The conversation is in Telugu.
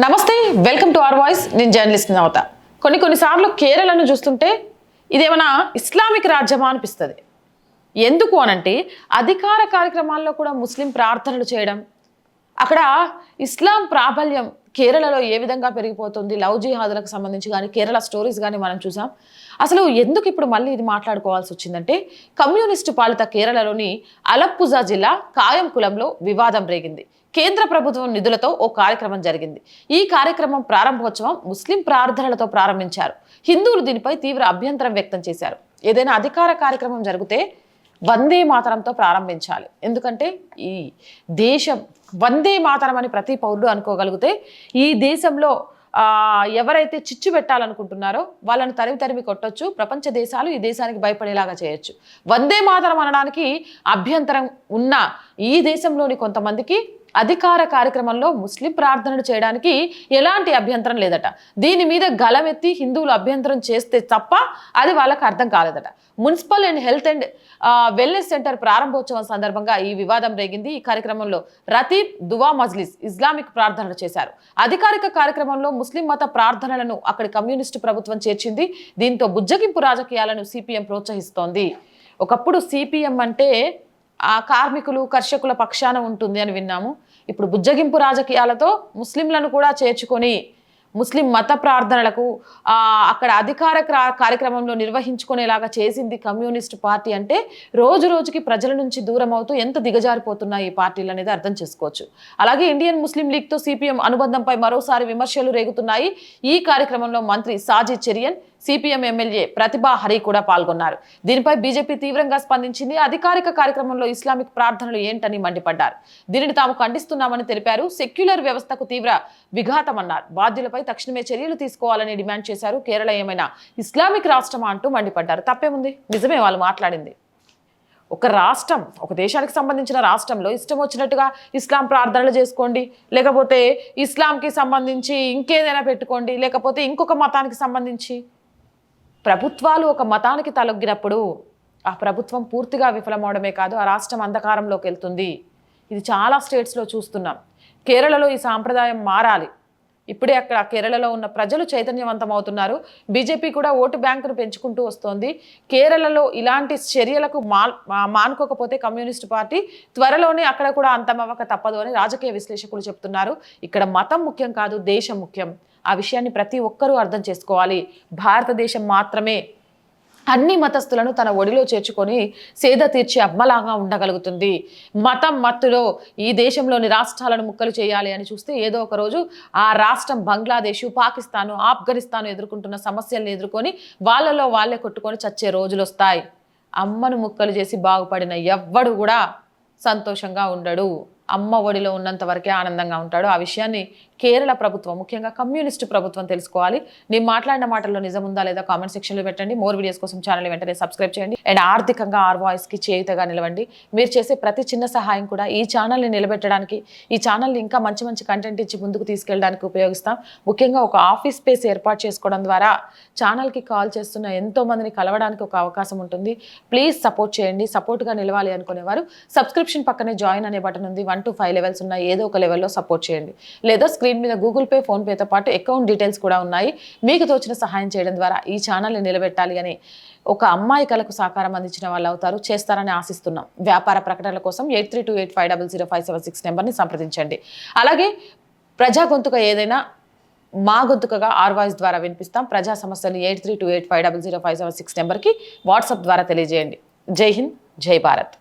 నమస్తే వెల్కమ్ టు ఆర్ వాయిస్. నేను జర్నలిస్ట్ నవత. కొన్ని కొన్నిసార్లు కేరళను చూస్తుంటే ఇదేమైనా ఇస్లామిక్ రాజ్యమా అనిపిస్తుంది. ఎందుకు అనంటే అధికార కార్యక్రమాల్లో కూడా ముస్లిం ప్రార్థనలు చేయడం. అక్కడ ఇస్లాం ప్రాబల్యం కేరళలో ఏ విధంగా పెరిగిపోతుంది లవ్ జిహాదులకు సంబంధించి కానీ కేరళ స్టోరీస్ కానీ మనం చూసాం. అసలు ఎందుకు ఇప్పుడు మళ్ళీ ఇది మాట్లాడుకోవాల్సి వచ్చిందంటే కమ్యూనిస్టు పాలిత కేరళలోని అలప్పుజా జిల్లా కాయం కులంలో వివాదం రేగింది. కేంద్ర ప్రభుత్వం నిధులతో ఓ కార్యక్రమం జరిగింది. ఈ కార్యక్రమం ప్రారంభోత్సవం ముస్లిం ప్రార్థనలతో ప్రారంభించారు. హిందువులు దీనిపై తీవ్ర అభ్యంతరం వ్యక్తం చేశారు. ఏదైనా అధికార కార్యక్రమం జరిగితే వందే మాతరంతో ప్రారంభించాలి. ఎందుకంటే ఈ దేశం వందే మాతరం అని ప్రతి పౌరుడు అనుకోగలిగితే ఈ దేశంలో ఎవరైతే చిచ్చు పెట్టాలనుకుంటున్నారో వాళ్ళని తరిమి తరిమి కొట్టొచ్చు. ప్రపంచ దేశాలు ఈ దేశానికి భయపడేలాగా చేయొచ్చు. వందే మాతరం అనడానికి అభ్యంతరం ఉన్న ఈ దేశంలోని కొంతమందికి అధికార కార్యక్రమంలో ముస్లిం ప్రార్థనలు చేయడానికి ఎలాంటి అభ్యంతరం లేదట. దీని మీద గలమెత్తి హిందువులు అభ్యంతరం చేస్తే తప్ప అది వాళ్ళకి అర్థం కాలేదట. Municipal and health and wellness centre ప్రారంభోత్సవం సందర్భంగా ఈ వివాదం రేగింది. ఈ కార్యక్రమంలో రతీబ్ దువా మజ్లిస్ ఇస్లామిక్ ప్రార్థనలు చేశారు. అధికారిక కార్యక్రమంలో ముస్లిం మత ప్రార్థనలను అక్కడి కమ్యూనిస్టు ప్రభుత్వం చేర్చింది. దీంతో బుజ్జగింపు రాజకీయాలను సిపిఎం ప్రోత్సహిస్తోంది. ఒకప్పుడు సిపిఎం అంటే ఆ కార్మికులు కర్షకుల పక్షాన ఉంటుంది అని విన్నాము. ఇప్పుడు బుజ్జగింపు రాజకీయాలతో ముస్లింలను కూడా చేర్చుకొని ముస్లిం మత ప్రార్థనలకు అక్కడ అధికార కార్యక్రమంలో నిర్వహించుకునేలాగా చేసింది కమ్యూనిస్ట్ పార్టీ అంటే రోజు రోజుకి ప్రజల నుంచి దూరం అవుతూ ఎంత దిగజారిపోతున్నాయి ఈ పార్టీలు అనేది అర్థం చేసుకోవచ్చు. అలాగే ఇండియన్ ముస్లిం లీగ్తో సిపిఎం అనుబంధంపై మరోసారి విమర్శలు రేగుతున్నాయి. ఈ కార్యక్రమంలో మంత్రి సాజీ చెరియన్ సిపిఎం ఎమ్మెల్యే ప్రతిభా హరి కూడా పాల్గొన్నారు. దీనిపై బీజేపీ తీవ్రంగా స్పందించింది. అధికారిక కార్యక్రమంలో ఇస్లామిక్ ప్రార్థనలు ఏంటని మండిపడ్డారు. దీనిని తాము ఖండిస్తున్నామని తెలిపారు. సెక్యులర్ వ్యవస్థకు తీవ్ర విఘాతమన్నారు. బాధ్యులపై తక్షణమే చర్యలు తీసుకోవాలని డిమాండ్ చేశారు. కేరళ ఏమైనా ఇస్లామిక్ రాష్ట్రమా అంటూ మండిపడ్డారు. తప్పేముంది? నిజమే వాళ్ళు మాట్లాడింది. ఒక రాష్ట్రం ఒక దేశానికి సంబంధించిన రాష్ట్రంలో ఇష్టం వచ్చినట్టుగా ఇస్లాం ప్రార్థనలు చేసుకోండి. లేకపోతే ఇస్లాంకి సంబంధించి ఇంకేదైనా పెట్టుకోండి. లేకపోతే ఇంకొక మతానికి సంబంధించి. ప్రభుత్వాలు ఒక మతానికి తలొగ్గినప్పుడు ఆ ప్రభుత్వం పూర్తిగా విఫలమవడమే కాదు ఆ రాష్ట్రం అంధకారంలోకి వెళ్తుంది. ఇది చాలా స్టేట్స్లో చూస్తున్నాం. కేరళలో ఈ సాంప్రదాయం మారాలి. ఇప్పుడే అక్కడ కేరళలో ఉన్న ప్రజలు చైతన్యవంతం అవుతున్నారు బీజేపీ కూడా ఓటు బ్యాంకును పెంచుకుంటూ వస్తోంది. కేరళలో ఇలాంటి చర్యలకు మా మానుకోకపోతే కమ్యూనిస్ట్ పార్టీ త్వరలోనే అక్కడ కూడా అంతమవ్వక తప్పదు అని రాజకీయ విశ్లేషకులు చెప్తున్నారు. ఇక్కడ మతం ముఖ్యం కాదు దేశం ముఖ్యం. ఆ విషయాన్ని ప్రతి ఒక్కరూ అర్థం చేసుకోవాలి. భారతదేశం మాత్రమే అన్ని మతస్థులను తన ఒడిలో చేర్చుకొని సేద తీర్చి అమ్మలాగా ఉండగలుగుతుంది. మతం మత్తులో ఈ దేశంలోని రాష్ట్రాలను ముక్కలు చేయాలి అని చూస్తే ఏదో ఒక రోజు ఆ రాష్ట్రం బంగ్లాదేశ్ పాకిస్తాను ఆఫ్ఘనిస్తాను ఎదుర్కొంటున్న సమస్యలను ఎదుర్కొని వాళ్ళలో వాళ్ళే కొట్టుకొని చచ్చే రోజులు వస్తాయి. అమ్మను ముక్కలు చేసి బాగుపడిన ఎవ్వడు కూడా సంతోషంగా ఉండడు. అమ్మ ఒడిలో ఉన్నంత వరకే ఆనందంగా ఉంటాడు. ఆ విషయాన్ని కేరళ ప్రభుత్వం ముఖ్యంగా కమ్యూనిస్టు ప్రభుత్వం తెలుసుకోవాలి. నేను మాట్లాడిన మాటల్లో నిజం ఉందా లేదా కామెంట్ సెక్షన్లో పెట్టండి. మోర్ వీడియోస్ కోసం ఛానల్ వెంటనే సబ్స్క్రైబ్ చేయండి. అండ్ ఆర్థికంగా ఆర్ వాయిస్కి చేయుతగా నిలవండి. మీరు చేసే ప్రతి చిన్న సహాయం కూడా ఈ ఛానల్ని నిలబెట్టడానికి ఈ ఛానల్ని ఇంకా మంచి మంచి కంటెంట్ ఇచ్చి ముందుకు తీసుకెళ్ళడానికి ఉపయోగిస్తాం. ముఖ్యంగా ఒక ఆఫీస్ స్పేస్ ఏర్పాటు చేసుకోవడం ద్వారా ఛానల్కి కాల్ చేస్తున్న ఎంతో మందిని కలవడానికి ఒక అవకాశం ఉంటుంది. ప్లీజ్ సపోర్ట్ చేయండి. సపోర్ట్గా నిలవాలి అనుకునేవారు సబ్స్క్రిప్షన్ పక్కనే జాయిన్ అనే బటన్ ఉంది. వన్ టు ఫైవ్ లెవెల్స్ ఉన్నాయి ఏదో ఒక లెవెల్లో సపోర్ట్ చేయండి. లేదా స్క్రీన్ మీద గూగుల్ పే ఫోన్పేతో పాటు అకౌంట్ డీటెయిల్స్ కూడా ఉన్నాయి. మీకు తోచిన సహాయం చేయడం ద్వారా ఈ ఛానల్ని నిలబెట్టాలి అని ఒక అమ్మాయి కళకు సహకారం అందించిన వాళ్ళు అవుతారు. చేస్తారని ఆశిస్తున్నాం. వ్యాపార ప్రకటనల కోసం eight three two eight five double zero five seven six నెంబర్ని సంప్రదించండి. అలాగే ప్రజా గొంతుక ఏదైనా మా గొంతుకగా ఆర్ వాయిస్ ద్వారా వినిపిస్తాం. ప్రజా సమస్యలు eight three two eight five double zero five seven six నెంబర్కి వాట్సాప్ ద్వారా తెలియజేయండి. జై హింద్ జై భారత్.